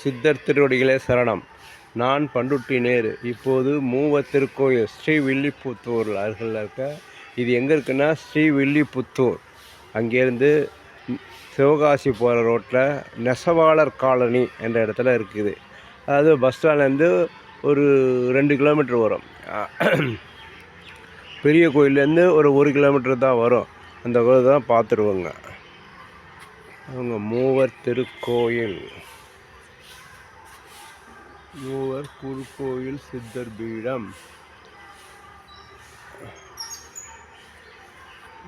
சித்தர் திருவடிகளே சரணம். நான் பண்டுட்டி நேரு. இப்போது மூவத்திருக்கோயில் ஸ்ரீ ஸ்ரீவில்லிபுத்தூர் அருகில் இருக்க. இது எங்கே இருக்குன்னா ஸ்ரீ வில்லிபுத்தூர். அங்கேருந்து சிவகாசி போகிற ரோட்டில் நெசவாளர் காலனி என்ற இடத்துல இருக்குது. அதாவது பஸ் ஸ்டாண்ட்லேருந்து ஒரு ரெண்டு கிலோமீட்டர் வரும். பெரிய கோயிலேருந்து ஒரு ஒரு கிலோமீட்டர் தான் வரும். அந்த கோயில் தான் பார்த்துருவோங்க. அவங்க மூவர் திருக்கோயில். மூவர் குருக்கோயில் சித்தர் பீடம்.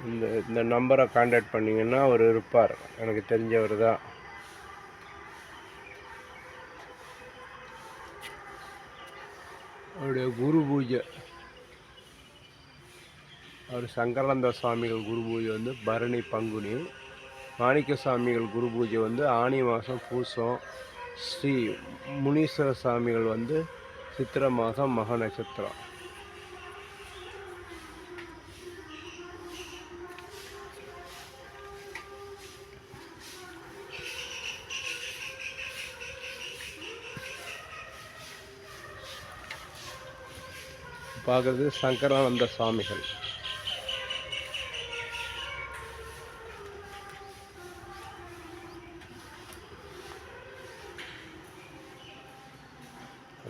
இந்த இந்த நம்பரை காண்டாக்ட் பண்ணிங்கன்னா அவர் இருப்பார். எனக்கு தெரிஞ்சவர் தான். அவருடைய குரு பூஜை. அவர் சங்கரானந்த சுவாமிகள் குரு பூஜை வந்து பரணி பங்குனி. மாணிக்க சாமிகள் குரு பூஜை வந்து ஆனி மாதம் பூசம். ஸ்ரீ முனீஸ்வர சாமிகள் வந்து சித்திரை மாதம் மக நட்சத்திரம். பார்க்குறது சங்கரானந்த சுவாமிகள்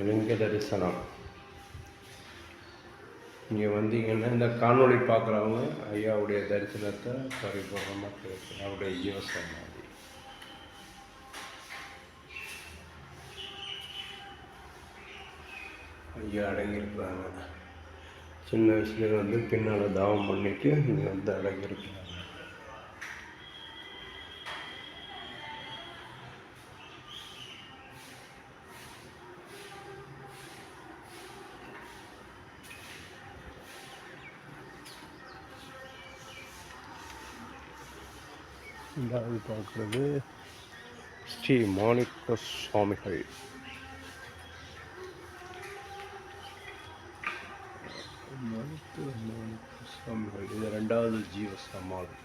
லிங்க தரிசனம் இங்கே வந்தீங்கன்னா இந்த காணொளி பார்க்குறவங்க ஐயாவுடைய தரிசனத்தை பரிபூர்ணமாக கிடைக்கும் அவருடைய யோசனை ஐயா அடங்கியிருக்கிறாங்க. சின்ன வயசுலேயே வந்து பின்னால் தாவம் பண்ணிட்டு இங்கே வந்து அடங்கியிருக்கிறாங்க. ரெண்டாவது பார்க்குறது ஸ்ரீ மாணிக்க சுவாமிகள் மாணிக்க மாணிக்க சுவாமிகள் இது ரெண்டாவது ஜீவ சமாதி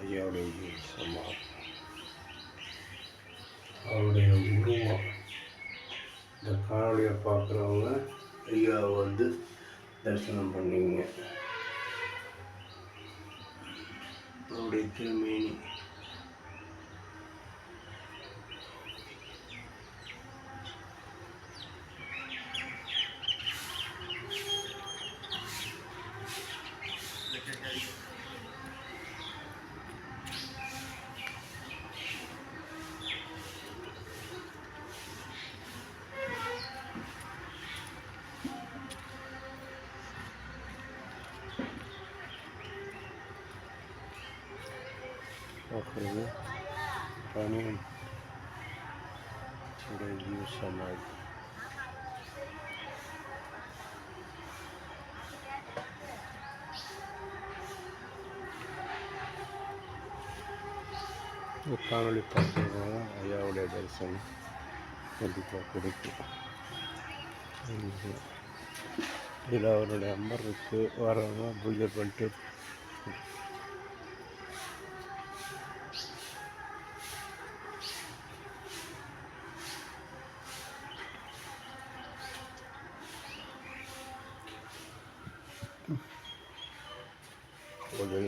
ஐயாவுடைய ஜீவ சமாதி அவருடைய உருவம். இந்த காணொலியை பார்க்குறவங்க ஐயாவை வந்து தரிசனம் பண்ணிங்க. திருமேனி பார்க்குறது பனியன் உடைய ஜீவ சமாதி இந்த காணொலி பார்க்குறதுனால ஐயாவுடைய தரிசனம். கண்டிப்பாக கிடைக்கும். இதில் அவருடைய அமர் வரவங்க பூஜை பண்ணிட்டு கொஞ்சம்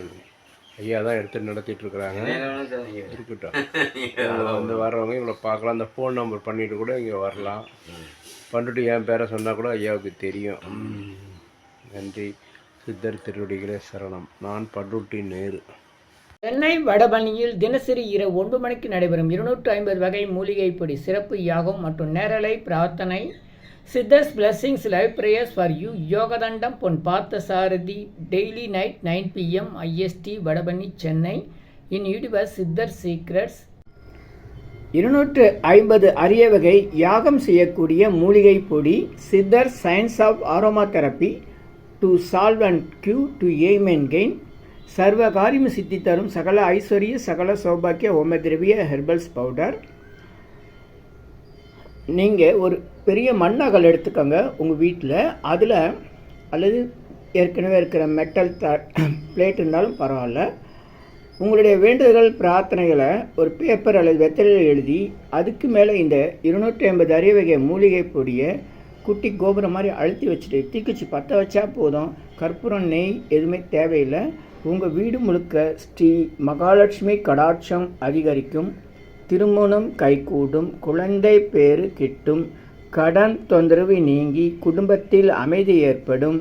ஐயா தான் எடுத்து நடத்திட்டு இருக்கிறாங்க. இருக்கட்டும். இவங்க வந்து வர்றவங்க இவங்களை பார்க்கலாம். அந்த ஃபோன் நம்பர் பண்ணிட்டு கூட இங்கே வரலாம். பண்ணிட்டு என் பேரை சொன்னால் கூட ஐயாவுக்கு தெரியும். நன்றி. சித்தர் திருவடிகளே சரணம். நான் பண்ருட்டி நேரு. சென்னை வடபழனியில் தினசரி இரவு ஒன்று மணிக்கு நடைபெறும் இருநூற்று ஐம்பது வகை மூலிகை பொடி சிறப்பு யாகம் மற்றும் நேரலை பிரார்த்தனை Siddhars blessings live prayers for you யோகதண்டம் Pon Parthasarathy daily night nine PM IST Vadapalani Chennai in யூடிவர்ஸ் Siddhar secrets இருநூற்று ஐம்பது அரிய வகை யாகம் செய்யக்கூடிய மூலிகை பொடி Siddhar science of aroma therapy to solve and cure to aim and gain சர்வ காரியம் சித்தி தரும் சகல ஐஸ்வர்ய சகல சௌபாக்கிய ஓம திரவிய ஹெர்பல்ஸ் பவுடர் நீங்கள் ஒரு பெரிய மண்ணகல் எடுத்துக்கோங்க உங்கள் வீட்டில் அதில் அல்லது ஏற்கனவே இருக்கிற மெட்டல் த பிளேட் இருந்தாலும் பரவாயில்ல. உங்களுடைய வேண்டுதல்கள் பிரார்த்தனைகளை ஒரு பேப்பர் அல்லது வெத்தலையில் எழுதி அதுக்கு மேலே இந்த இருநூற்றி ஐம்பது அரியவகை மூலிகை பொடியை குட்டி கோபுரம் மாதிரி அழுத்தி வச்சுட்டு தீக்குச்சி பற்ற வச்சா போதும். கற்பூரம் நெய் எதுவுமே தேவையில்லை. உங்கள் வீடு முழுக்க ஸ்ரீ மகாலட்சுமி கடாட்சம் அதிகரிக்கும். திருமணம் கைகூடும். குழந்தை பேறு கிட்டும். கடன் தொந்தரவு நீங்கி குடும்பத்தில் அமைதி ஏற்படும்.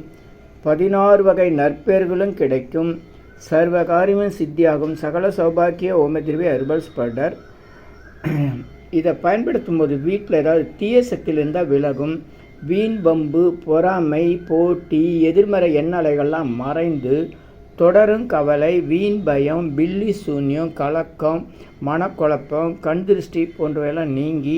பதினாறு வகை நற்பெயர்களும் கிடைக்கும். சர்வகாரியமும் சித்தியாகும். சகல சௌபாக்கிய ஓமதிர்வி அர்பல் ஸ்படர் இதை பயன்படுத்தும் போது வீட்டில் ஏதாவது தீய சக்தியிலிருந்தால் விலகும். வீண் பம்பு பொறாமை போட்டி எதிர்மறை எண்ணலைகள்லாம் மறைந்து தொடரும் கவலை வீண் பயம் பில்லி சூன்யம் கலக்கம் மனக்குழப்பம் கண் திருஷ்டி போன்றவையெல்லாம் நீங்கி